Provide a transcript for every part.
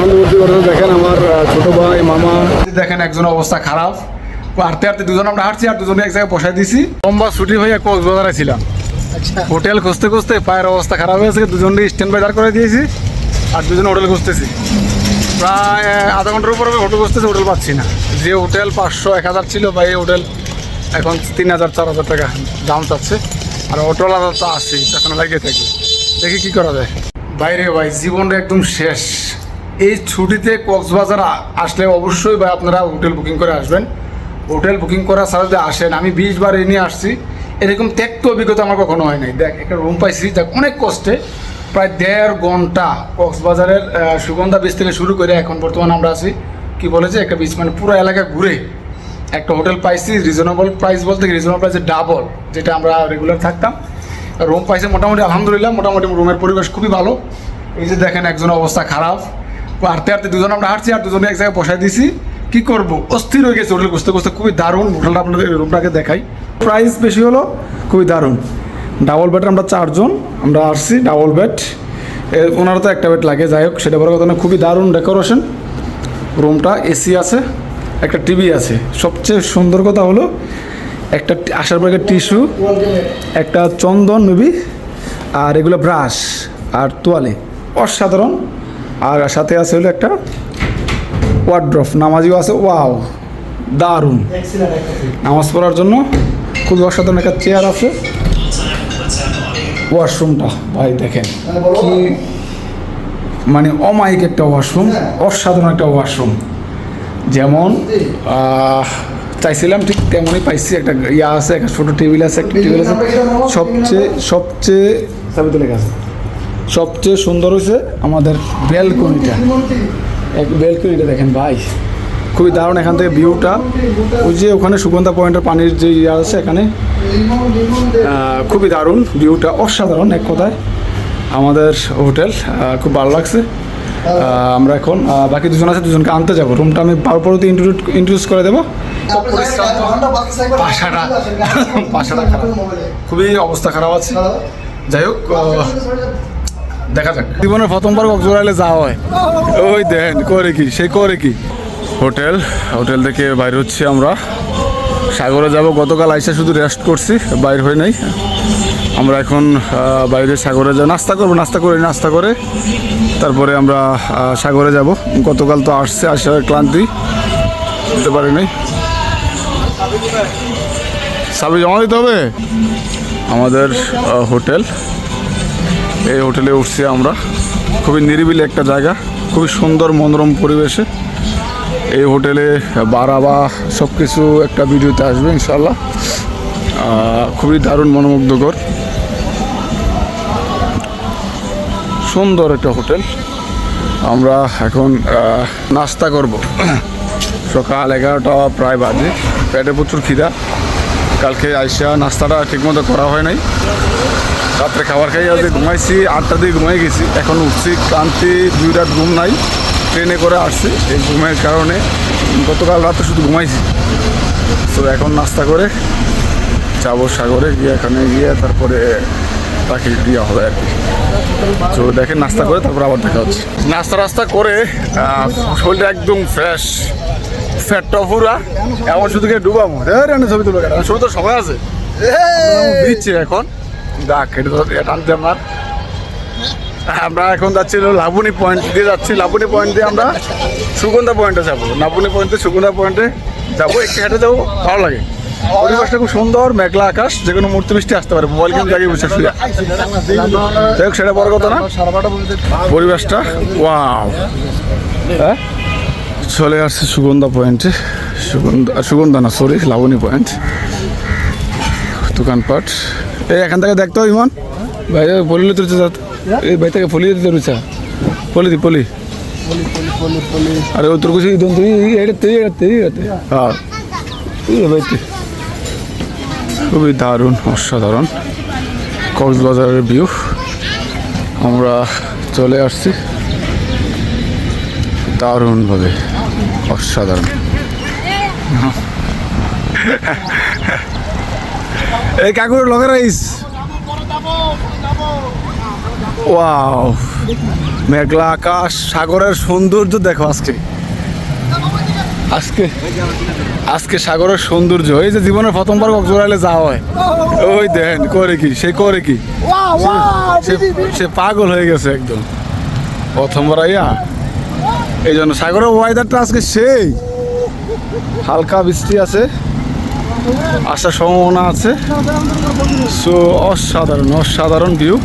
আনন্দ দেখেন আমার ছোট ভাই মামা। দেখেন একজনের অবস্থা খারাপ। হাঁটতে হাঁটতে দুজন আমরা হাঁটছি আর দুজনে এক জায়গায় বসাই দিছি। লম্বা ছুটি হয়ে কক্সবাজারে ছিলাম। হোটেল খুঁজতে খুঁজতে পায়ের অবস্থা খারাপ হয়েছে দুজনকে স্ট্যান্ড বাই দাঁড় করে দিয়েছি আর দুজন হোটেল খুঁজতেছি। প্রায় আধা ঘণ্টার উপরে হোটেল খুঁজতেছি হোটেল পাচ্ছি না। যে হোটেল পাঁচশো এক হাজার ছিল বা এই হোটেল এখন তিন হাজার চার হাজার টাকা দাম চাচ্ছে। আর হোটেল হাজার তো আসছেই পেছনে লাগিয়ে থাকবে দেখি কি করা যায়। বাইরে ভাই জীবনটা একদম শেষ। এই ছুটিতে কক্সবাজার আসলে অবশ্যই ভাই আপনারা হোটেল বুকিং করে আসবেন। হোটেল বুকিং করা ছাড়া যদি আসেন, আমি বিশ বার এই নিয়ে আসছি। এরকম ত্যক্ত অভিজ্ঞতা আমার কখনো হয় নাই। দেখ, একটা রুম পাইছি, দেখ, অনেক কষ্টে। প্রায় দেড় ঘণ্টা কক্সবাজারের সুগন্ধা বীচ থেকে শুরু করে এখন বর্তমানে আমরা আছি। কি বলেছে একটা বীচ মানে পুরো এলাকা ঘুরে একটা হোটেল পাইছি রিজনেবল প্রাইস বলতে রিজনেবল প্রাইসে ডাবল যেটা আমরা রেগুলার থাকতাম। রুম পাইছে মোটামুটি, আলহামদুলিল্লাহ, মোটামুটি রুমের পরিবেশ খুবই ভালো। এই যে দেখেন একজন অবস্থা খারাপ। হাঁটতে হাঁটতে দুজন আমরা হাঁটছি আর দুজনে এক জায়গায় বসাই দিছি। কি করব? অস্থির হয়ে গেছে হোটেল খুঁজতে খুঁজতে, খুবই দারুণ। হোটেলটা আপনাদের রুমটাকে দেখাই। প্রাইস বেশি হলো, খুবই দারুণ। ডাবল বেড আমরা চারজন, আমরা আসছি ডাবল বেড ওনারা তো একটা বেড লাগে, যাই হোক, সেটা বড় কথা না, খুবই দারুণ ডেকোরেশন রুমটা এসি আছে, একটা টিভি আছে। সবচেয়ে সুন্দর কথা হলো, একটা আসার পরে টিস্যু একটা চন্দন মেবি আর এগুলো ব্রাশ আর তোয়ালে। অসাধারণ। আর সাথে আছে হলো একটা ওয়ার্ড্রফ, নামাজিও আছে, ওয়াও, দারুণ। নামাজ পড়ার জন্য খুবই অসাধারণ একটা চেয়ার আছে। ওয়াশরুমটা, ভাই দেখেন কি মানে অমায়িক একটা ওয়াশরুম, অসাধারণ একটা ওয়াশরুম। যেমন চাইছিলাম ঠিক তেমনই পাইছি, একটা ইয়া আছে, একটা ছোটো টেবিল আছে, একটা টেবিল আছে। সবচেয়ে সবচেয়ে চাবিতে লেখা আছে সবচেয়ে সুন্দর হয়েছে আমাদের ব্যালকনিটা। এক ব্যালকনিটা দেখেন ভাই। খুবই দারুণ এখান থেকে ভিউটা। ওই যে ওখানে সুগন্ধা পয়েন্টের পানির যে ইয়ে আছে এখানে খুবই দারুণ ভিউটা, অসাধারণ এক কথায়। আমাদের হোটেল খুব ভালো লাগছে। আমরা এখন বাকি দুজন আছে, দুজনকে আনতে যাব। রুমটা আমি পরবর্তী ইন্ট্রোডিউস করে দেবো। খুবই অবস্থা খারাপ আছে। যাই হোক দেখা যাক। জীবনের প্রথমবার কক্সবাজারে যাওয়া হয়। ওই দেন করে কি? সে করে কি? হোটেল হোটেল থেকে বাইরে হচ্ছে আমরা। সাগরে যাব গতকাল আইসা শুধু রেস্ট করছি বাইর হয়ে নাই। আমরা এখন বাইরে সাগরে যাব। নাস্তা করব নাস্তা করে নাস্তা করে। তারপরে আমরা সাগরে যাব। গতকাল তো আসছে আসার ক্লান্তি। দিতে পারি নাই। সাবি জমা দিতে হবে? আমাদের হোটেল। এই হোটেলে উঠছি আমরা। খুবই নিরিবিলি একটা জায়গা, খুবই সুন্দর মনোরম পরিবেশে। এই হোটেলে বাড়া বা সব কিছু একটা ভিডিওতে আসবে ইনশাল্লাহ খুবই দারুণ মনোমুগ্ধকর। সুন্দর একটা হোটেল। আমরা এখন নাস্তা করব। সকাল এগারোটা প্রায় বাজে। পেটে প্রচুর খিদা। কালকে আইসা নাস্তাটা ঠিকমতো করা হয় নাই। রাত্রে খাবার খাই আজকে ঘুমাইছি আটটা দিয়ে ঘুমাই গেছি। এখন উঠছি ক্লান্তি দুই রাত ঘুম নাই। ট্রেনে করে আসছি এই ঘুমের কারণে গতকাল রাতে শুধু ঘুমাইছি। তো এখন নাস্তা করে যাব সাগরে গিয়ে এখানে গিয়ে তারপরে তাকে দেওয়া হবে আর কি। তো দেখেন নাস্তা করে তারপর আবার দেখা হচ্ছে। নাস্তা রাস্তা করে শরীরটা একদম ফ্রেশ ফ্যাটটা পুরা। এমন শুধু রান্না ছবি তুলো শুরু তো সময় আছে। দিচ্ছে এখন। দেখ এটা টানতে আমার। আমরা এখন যাচ্ছি লাবণী পয়েন্ট দিয়ে যাচ্ছি। লাবণী পয়েন্ট দিয়ে আমরা সুগন্ধা পয়েন্টে যাব। লাবণী পয়েন্টে সুগন্ধা পয়েন্টে যাব। একটু হেঁটে যাব, ভালো লাগে। পরিবেশটা খুব সুন্দর, মেঘলা আকাশ, যে কোনো মূর্তি বৃষ্টি আসতে পারে। মোবাইল কিন্তু জায়গায় বসে শুয়ে। যাই সেটা বড় কথা না। পরিবেশটা ওয়াও হ্যাঁ? চলে আসছে সুগন্ধা পয়েন্টে সুগন্ধা সুগন্ধা না সরি লাবণী পয়েন্ট দোকানপাট। এই এখান থেকে দেখতো ইমন। ভাই পলিলে তুলছে এই ভাই থেকে পলি দিতে রুচা পলি দি পলি। আরে ও তোর কিছু ইদন তুই এড়াতে এড়াতে এড়াতে হ্যাঁ। ভাই। খুবই দারুণ অসাধারণ। কক্সবাজারের ভিউ আমরা চলে আসছি। দারুণভাবে অসাধারণ। এই কাকুর লগের রাইস। ওয়াও। মেঘলা আকাশ সাগরের সৌন্দর্য দেখো আজকে। আজকে আজকে সাগরের সৌন্দর্য। এই যে জীবনের প্রথমবার কক্সবাজারে যাওয়া হয়। ওই দেখেন করে কি সে করে কি। সে- সে পাগল হয়ে গেছে একদম। প্রথমবার আইয়া। এই জন্য সাগরের ওয়েদারটা আজকে সেই। হালকা বৃষ্টি আছে। আসার সম্ভাবনা আছে। সো, অসাধারণ অসাধারণ ভিউ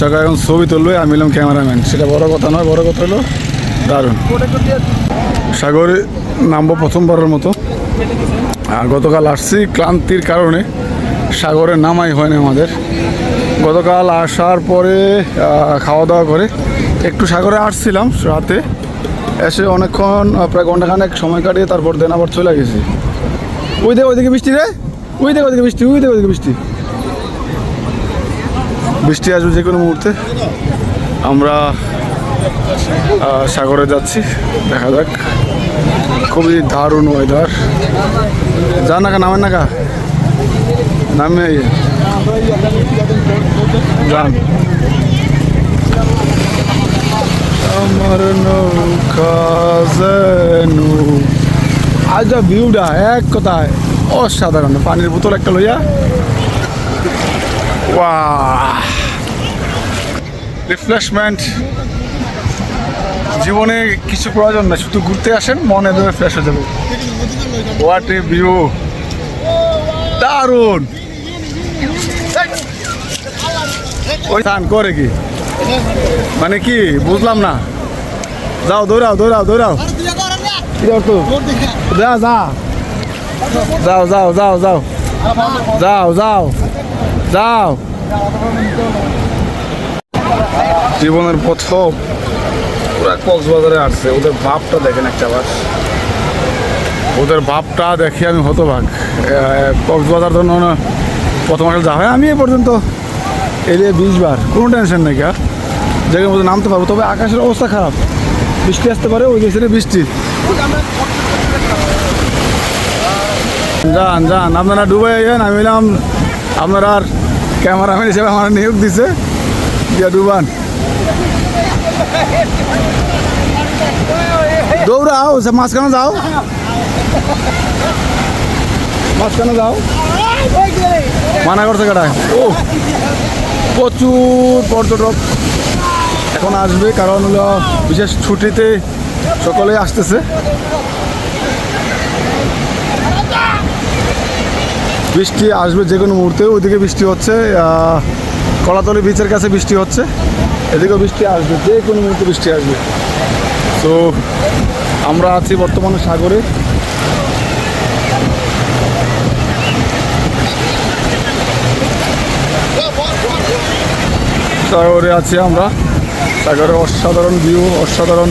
সকালে এখন ছবি তুলবে, আমি এলাম ক্যামেরাম্যান সেটা বড় কথা নয়, বড় কথা হলো দারুণ। সাগরে নামবো প্রথমবারের মতো। আর গতকাল আসছি ক্লান্তির কারণে। সাগরে নামাই হয়নি আমাদের। গতকাল আসার পরে খাওয়া দাওয়া করে একটু সাগরে আসছিলাম রাতে। এসে অনেকক্ষণ প্রায় ঘন্টাখানেক সময় কাটিয়ে তারপর দেন আবার চলে গেছি। ওই দেখ, ওইদিকে বৃষ্টি রে। ওই দেখ, ওইদিকে বৃষ্টি, ওই দেখ, ওইদিকে বৃষ্টি। বৃষ্টি আসবে যে কোনো মুহূর্তে। আমরা সাগরে যাচ্ছি, দেখা যাক। খুবই দারুণ ওয়েদার যান না কা, নামেন না কা। নামে। যান। আমার নৌকা যেন আজ ভিউটা এক কথায় অসাধারণ। পানির বোতল একটা লইয়া। ওয়াহ। রিফ্রেশমেন্ট। জীবনে কিছু প্রয়োজন না শুধু ঘুরতে আসেন, মনে ধরে ফ্রেশ হয়ে যাবে হোয়াট এ ভিউ দারুণ! ওই স্নান করে কি? মানে কি, বুঝলাম না। যাও, দৌড়াও দৌড়াও দৌড়াও। যা যা যাও যাও। যাও যাও যাও যাও। যাও জীবনের প্রথম পুরা কক্সবাজারে আসছে। ওদের ভাবটা দেখেন একটা বার ওদের ভাবটা দেখে আমি হতভাগ। কক্সবাজার ধরুন প্রথম আসলে যা হয়। আমি এ পর্যন্ত এলিয়ে বিশ বার। কোনো টেনশন নেই আর জায়গার মধ্যে নামতে পারব। তবে আকাশের অবস্থা খারাপ। বৃষ্টি আসতে পারে, ওই দেশের বৃষ্টি। যান যান, আপনারা ডুবে যান আমি বললাম, আপনারা আর ক্যামেরাম্যান হিসেবে আমার নিয়োগ দিছে, গিয়া ডুবান। দৌড়াও সে মাঝখানে যাও। মাঝখানে যাও। মানা করছে কাটায় ও, প্রচুর পর্যটক। এখন আসবে কারণ হলো বিশেষ ছুটিতে সকলে আসতেছে। বৃষ্টি আসবে যে কোনো মুহূর্তে, ওইদিকে বৃষ্টি হচ্ছে কলাতলি বিচের কাছে বৃষ্টি হচ্ছে। এদিকেও বৃষ্টি আসবে, যে কোনো মুহূর্তে বৃষ্টি আসবে। তো আমরা আছি বর্তমানে সাগরে। সাগরে আছি আমরা। সাগরে অসাধারণ ভিউ অসাধারণ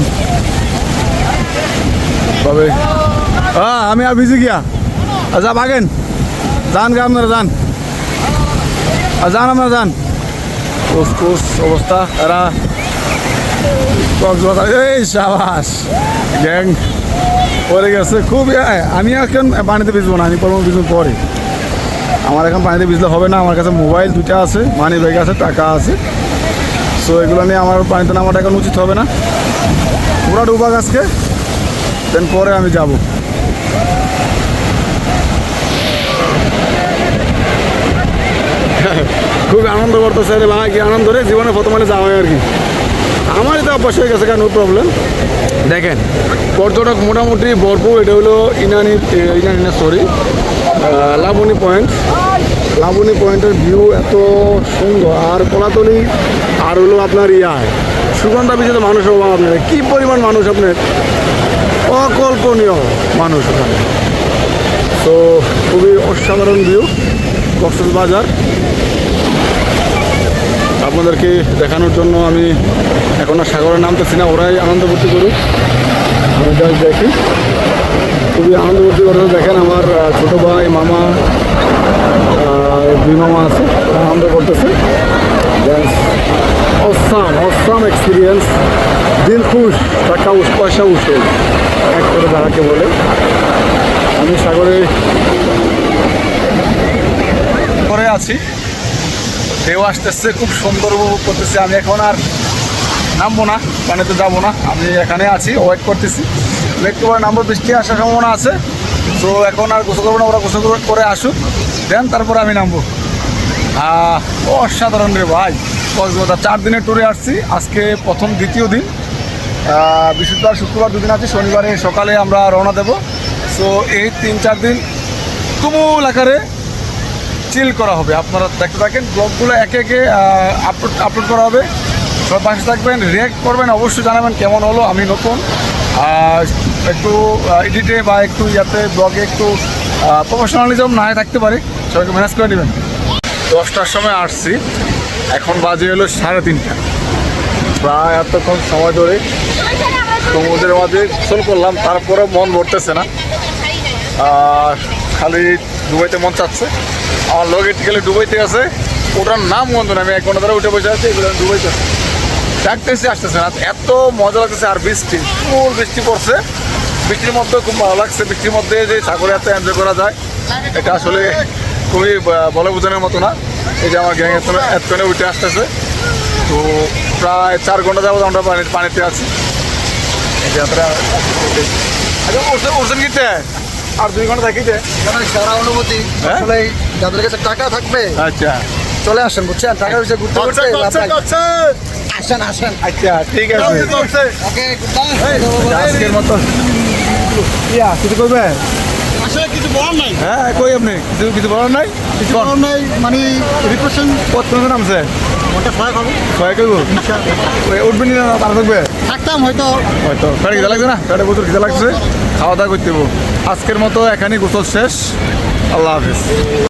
ভাবে। হ্যাঁ আমি আর ভিজি গিয়া। আচ্ছা ভাগেন যান গা আপনারা, যান। আর যান আপনারা, যান। কুস অবস্থা। এরা এই সাবাস। গ্যাং পরে গেছে খুব। আমি এখন পানিতে ভিজবো না? আমি পরম ভিজবো পরে। আমার এখন পানিতে ভিজলে হবে না। আমার কাছে মোবাইল দুটা আছে মানি ব্যাগ আছে, টাকা আছে। সো এগুলো নিয়ে আমার পানিতে নামাটা এখন উচিত হবে না। পুরা ডুবাক আজকে দেন পরে আমি যাব। খুব আনন্দ করতেছে রে ভাই কি আনন্দ রে জীবনে প্রথম হলে যাওয়া আর কি। আমার তো অবশ্যই হয়ে গেছে নো প্রবলেম দেখেন পর্যটক মোটামুটি ভরপুর এটা হলো ইনানি ইনানি না সরি লাবণী পয়েন্ট লাবণী পয়েন্টের ভিউ এত সুন্দর আর কোলাতলি আর হলো আপনার ইয়ায় সুগন্ধা বিচিত মানুষের অভাব আপনার। কী পরিমাণ মানুষ আপনার? অকল্পনীয় মানুষ ওখানে। তো খুবই অসাধারণ ভিউ বাজার। আপনাদেরকে দেখানোর জন্য আমি এখন আর সাগরে নামতেছি না, ওরাই আনন্দ ভর্তি করুক। আমি জাস্ট দেখি। খুবই আনন্দ ভর্তি করে দেখেন আমার ছোটো ভাই, মামা দুই মামা আছে আনন্দ করতেছে। অসাম অসাম এক্সপিরিয়েন্স দিল খুশ টাকা পয়সা উসে এক করে যারাকে বলে। আমি সাগরে করে আছি। ঢেউ আসতেছে, খুব সুন্দর উপভোগ করতেছি। আমি এখন আর নামবো না, পানিতে যাব না। আমি এখানে আছি ওয়েট করতেছি। একটু পরে নামবো, বৃষ্টি আসার সম্ভাবনা আছে। তো এখন আর গোসল করব না, ওরা গোসল করে আসুক। দেন তারপরে আমি নামবো। অসাধারণ রে ভাই। কক্সবাজার চার দিনের ট্যুরে আসছি। আজকে প্রথম, দ্বিতীয় দিন। বৃহস্পতিবার, শুক্রবার দুদিন আছে। শনিবারে সকালে আমরা রওনা দেব। সো এই তিন, চার দিন তুমুল আকারে চিল করা হবে। আপনারা দেখতে থাকেন ব্লগগুলো একে একে আপলোড আপলোড করা হবে। সব পাশে থাকবেন রিয়াক্ট করবেন, অবশ্যই জানাবেন কেমন হলো, আমি নতুন। একটু এডিটে বা একটু ইয়াতে ব্লগে একটু প্রফেশনালিজম না থাকতে পারে। সবাইকে ম্যানেজ করে নেবেন। দশটার সময় আসছি। এখন বাজে হলো সাড়ে তিনটা। প্রায় এতক্ষণ সময় ধরে সমুদ্রের মাঝে গোসল করলাম, তারপরে মন ভরতেছে না। আর খালি দুবাইতে মন চাচ্ছে। আমার লোক গেলে দুবাইতে আছে, ওটার নাম বন্ধ না আমি এক ঘণ্টা ধরে উঠে বসে আছি, এগুলো দুবাইতে আছে। ডাকতেছি, আসতেছে না, এত মজা লাগতেছে আর বৃষ্টি ফুল বৃষ্টি পড়ছে। বৃষ্টির মধ্যে খুব ভালো লাগছে, বৃষ্টির মধ্যে যে সাগরে এত এনজয় করা যায়, এটা আসলে খুবই বলে বোঝানোর মতো না। এই যে আমার গ্যাং এত এতক্ষণে উঠে আসতেছে। তো প্রায় চার ঘণ্টা যাব আমরা পানি পানিতে আছি। আচ্ছা উঠছেন উঠছেন কিতে? আর দুই ঘণ্টা থাকিতে মানে সারা অনুভূতি। হ্যাঁ? আসলে যাদের কাছে টাকা থাকবে আচ্ছা। চলে আসেন বুঝছেন? টাকা পয়সা ঘুরতে ঘুরতে আসেন আসেন। আচ্ছা ঠিক আছে। ওকে আজকের মতো। ইয়া কিছু করবে আসলে কিছু বলার নাই। হ্যাঁ কই আপনি? কিছু কিছু বলার নাই? কিছু বলার নাই মানে রিপ্রেশন কত নামছে? ওটা ছয় হবে ছয় করব উঠবেন না তারা থাকবে? থাকতাম হয়তো হয়তো। পেটে খিদা লাগছে না? পেটে প্রচুর খিদা লাগছে। খাওয়া দাওয়া করতে। আজকের মতো এখানেই গোসল শেষ। আল্লাহ হাফিজ।